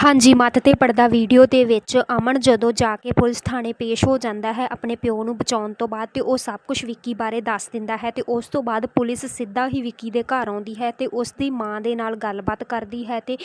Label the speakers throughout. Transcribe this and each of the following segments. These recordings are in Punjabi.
Speaker 1: ਹਾਂਜੀ, ਮੱਤ ਤੇ ਪਰਦਾ ਵੀਡੀਓ ਦੇ ਵਿੱਚ ਅਮਨ ਜਦੋਂ ਜਾ ਕੇ ਪੁਲਿਸ ਥਾਣੇ ਪੇਸ਼ ਹੋ ਜਾਂਦਾ ਹੈ ਆਪਣੇ ਪਿਓ ਨੂੰ ਬਚਾਉਣ ਤੋਂ ਬਾਅਦ ਤੇ ਉਹ ਸਭ ਕੁਝ ਵਿੱਕੀ ਬਾਰੇ ਦੱਸ ਦਿੰਦਾ ਹੈ ਤੇ ਉਸ ਤੋਂ ਬਾਅਦ ਪੁਲਿਸ ਸਿੱਧਾ ਹੀ ਵਿੱਕੀ ਦੇ ਘਰ ਆਉਂਦੀ ਹੈ ਤੇ ਉਸ ਦੀ ਮਾਂ ਦੇ ਨਾਲ ਗੱਲਬਾਤ ਕਰਦੀ ਹੈ ਤੇ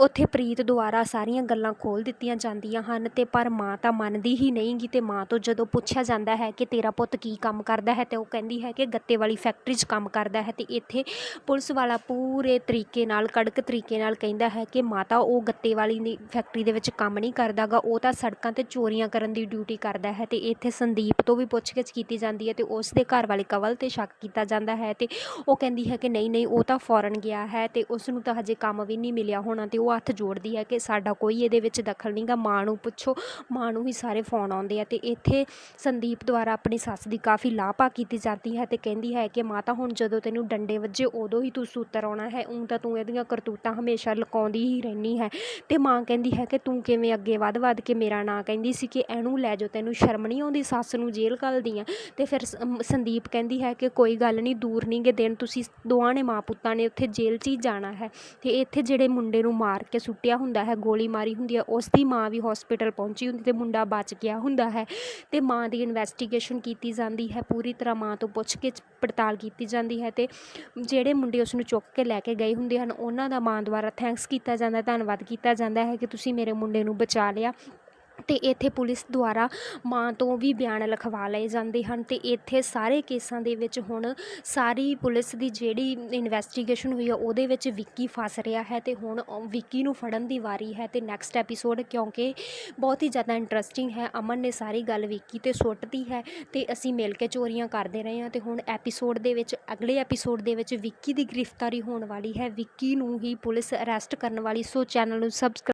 Speaker 1: ਉੱਥੇ ਪ੍ਰੀਤ ਦੁਆਰਾ ਸਾਰੀਆਂ ਗੱਲਾਂ ਖੋਲ ਦਿੱਤੀਆਂ ਜਾਂਦੀਆਂ ਹਨ ਤੇ ਪਰ ਮਾਂ ਤਾਂ ਮੰਨਦੀ ਹੀ ਨਹੀਂ ਗੀ ਤੇ ਮਾਂ ਤੋਂ ਜਦੋਂ ਪੁੱਛਿਆ ਜਾਂਦਾ ਹੈ ਕਿ ਤੇਰਾ ਪੁੱਤ ਕੀ ਕੰਮ ਕਰਦਾ ਹੈ ਤੇ ਉਹ ਕਹਿੰਦੀ ਹੈ ਕਿ ਗੱਤੇ ਵਾਲੀ ਫੈਕਟਰੀ 'ਚ ਕੰਮ ਕਰਦਾ ਹੈ ਤੇ ਇੱਥੇ ਪੁਲਿਸ ਵਾਲਾ ਪੂਰੇ ਤਰੀਕੇ ਨਾਲ, ਕੜਕ ਤਰੀਕੇ ਨਾਲ ਕਹਿੰਦਾ ਹੈ ਕਿ ਮਾਤਾ ਉਹ ਗੱਤੇ ਵਾਲੀ ਦੀ ਫੈਕਟਰੀ ਦੇ ਵਿੱਚ ਕੰਮ ਨਹੀਂ ਕਰਦਾਗਾ, ਉਹ ਤਾਂ ਸੜਕਾਂ ਤੇ ਚੋਰੀਆਂ ਕਰਨ ਦੀ ਡਿਊਟੀ ਕਰਦਾ ਹੈ ਤੇ ਇੱਥੇ ਸੰਦੀਪ ਤੋਂ ਵੀ ਪੁੱਛਗਿੱਛ ਕੀਤੀ ਜਾਂਦੀ ਹੈ ਤੇ ਉਸ ਦੇ ਘਰ ਵਾਲੇ ਕਵਲ ਤੇ ਸ਼ੱਕ ਕੀਤਾ ਜਾਂਦਾ ਹੈ ਤੇ ਉਹ ਕਹਿੰਦੀ ਹੈ ਕਿ ਨਹੀਂ ਨਹੀਂ, ਉਹ ਤਾਂ ਫੌਰਨ ਗਿਆ ਹੈ ਤੇ ਉਸ ਨੂੰ ਤਾਂ ਹਜੇ ਕੰਮ ਵੀ ਨਹੀਂ ਮਿਲਿਆ ਹੋਣਾ ਤੇ ਉਹ ਹੱਥ ਜੋੜਦੀ ਹੈ ਕਿ ਸਾਡਾ ਕੋਈ ਇਹਦੇ ਵਿੱਚ ਦਖਲ ਨਹੀਂਗਾ ਮਾਂ ਨੂੰ ਪੁੱਛੋ, ਮਾਂ ਨੂੰ ਹੀ ਸਾਰੇ ਫੋਨ ਆਉਂਦੇ ਆ ਤੇ ਇੱਥੇ ਸੰਦੀਪ ਦੁਆਰਾ ਆਪਣੀ ਸੱਸ ਦੀ ਕਾਫੀ ਲਾਪਾ ਕੀਤੀ ਜਾਂਦੀ ਹੈ ਤੇ ਕਹਿੰਦੀ ਹੈ ਕਿ ਮਾਤਾ ਹੁਣ ਜਦੋਂ ਤੈਨੂੰ ਡੰਡੇ ਵੱਜੇ ਉਦੋਂ ਹੀ ਤੂੰ ਸੂਤਰ ਆਉਣਾ ਹੈ ਉਂ ਤਾਂ ਤੂੰ ਇਹਦੀਆਂ ਕਰਤੂਤਾਂ ਹਮੇਸ਼ਾ ਲੁਕਾਉਂਦੀ ਹੀ ਰਹਿਣੀ ਹੈ ਤੇ ਮਾਂ ਕਹਿੰਦੀ ਹੈ ਕਿ ਤੂੰ ਕਿਵੇਂ ਅੱਗੇ ਵੱਧ ਵੱਧ ਕੇ ਮੇਰਾ ਨਾਂ ਕਹਿੰਦੀ ਸੀ ਕਿ ਇਹਨੂੰ ਲੈ ਜਾਓ, ਤੈਨੂੰ ਸ਼ਰਮ ਨਹੀਂ ਆਉਂਦੀ, ਸੱਸ ਨੂੰ ਜੇਲ੍ਹ ਘੱਲਦੀ ਆ ਅਤੇ ਫਿਰ ਸ- ਸੰਦੀਪ ਕਹਿੰਦੀ ਹੈ ਕਿ ਕੋਈ ਗੱਲ ਨਹੀਂ, ਦੂਰ ਨਹੀਂ ਗੇ ਦਿਨ, ਤੁਸੀਂ ਦੋਵਾਂ ਨੇ ਮਾਂ ਪੁੱਤਾਂ ਨੇ ਉੱਥੇ ਜੇਲ੍ਹ 'ਚ ਹੀ ਜਾਣਾ ਹੈ। ਅਤੇ ਇੱਥੇ ਜਿਹੜੇ ਮੁੰਡੇ ਨੂੰ ਮਾਰ ਕੇ ਸੁੱਟਿਆ ਹੁੰਦਾ ਹੈ, ਗੋਲੀ ਮਾਰੀ ਹੁੰਦੀ ਹੈ, ਉਸ ਦੀ ਮਾਂ ਵੀ ਹੋਸਪਿਟਲ ਪਹੁੰਚੀ ਹੁੰਦੀ ਅਤੇ ਮੁੰਡਾ ਬਚ ਗਿਆ ਹੁੰਦਾ ਹੈ। ਅਤੇ ਮਾਂ ਦੀ ਇਨਵੈਸਟੀਗੇਸ਼ਨ ਕੀਤੀ ਜਾਂਦੀ ਹੈ, ਪੂਰੀ ਤਰ੍ਹਾਂ ਮਾਂ ਤੋਂ ਪੁੱਛ ਕੇ ਪੜਤਾਲ ਕੀਤੀ ਜਾਂਦੀ ਹੈ ਅਤੇ ਜਿਹੜੇ ਮੁੰਡੇ ਉਸ ਨੂੰ ਚੁੱਕ ਕੇ ਲੈ ਕੇ ਗਏ ਹੁੰਦੇ ਹਨ, ਉਹਨਾਂ ਦਾ ਮਾਂ ਦੁਆਰਾ ਥੈਂਕਸ ਕੀਤਾ ਜਾਂਦਾ, ਧੰਨਵਾਦ ਕੀਤਾ ਜਾਂਦਾ। ਹੈ ਕਿ ਤੁਸੀਂ ਮੇਰੇ ਮੁੰਡੇ ਨੂੰ ਬਚਾ ਲਿਆ। ਅਤੇ ਇੱਥੇ ਪੁਲਿਸ ਦੁਆਰਾ ਮਾਂ ਤੋਂ ਵੀ ਬਿਆਨ ਲਿਖਵਾ ਲਏ ਜਾਂਦੇ ਹਨ ਅਤੇ ਇੱਥੇ ਸਾਰੇ ਕੇਸਾਂ ਦੇ ਵਿੱਚ ਹੁਣ ਸਾਰੀ ਪੁਲਿਸ ਦੀ ਜਿਹੜੀ ਇਨਵੈਸਟੀਗੇਸ਼ਨ ਹੋਈ ਆ, ਉਹਦੇ ਵਿੱਚ ਵਿੱਕੀ ਫਸ ਰਿਹਾ ਹੈ ਅਤੇ ਹੁਣ ਵਿੱਕੀ ਨੂੰ ਫੜਨ ਦੀ ਵਾਰੀ ਹੈ ਅਤੇ ਨੈਕਸਟ ਐਪੀਸੋਡ ਕਿਉਂਕਿ ਬਹੁਤ ਹੀ ਜ਼ਿਆਦਾ ਇੰਟਰਸਟਿੰਗ ਹੈ, ਅਮਨ ਨੇ ਸਾਰੀ ਗੱਲ ਵਿੱਕੀ ਤੇ ਸੁੱਟਦੀ ਹੈ ਅਤੇ ਅਸੀਂ ਮਿਲ ਕੇ ਚੋਰੀਆਂ ਕਰਦੇ ਰਹੇ ਹਾਂ ਅਤੇ ਹੁਣ ਐਪੀਸੋਡ ਦੇ ਵਿੱਚ, ਅਗਲੇ ਐਪੀਸੋਡ ਦੇ ਵਿੱਚ ਵਿੱਕੀ ਦੀ ਗ੍ਰਿਫਤਾਰੀ ਹੋਣ ਵਾਲੀ ਹੈ, ਵਿੱਕੀ ਨੂੰ ਹੀ ਪੁਲਿਸ ਅਰੈਸਟ ਕਰਨ ਵਾਲੀ, ਸੋ ਚੈਨਲ ਨੂੰ ਸਬਸਕ੍ਰਾਈਬ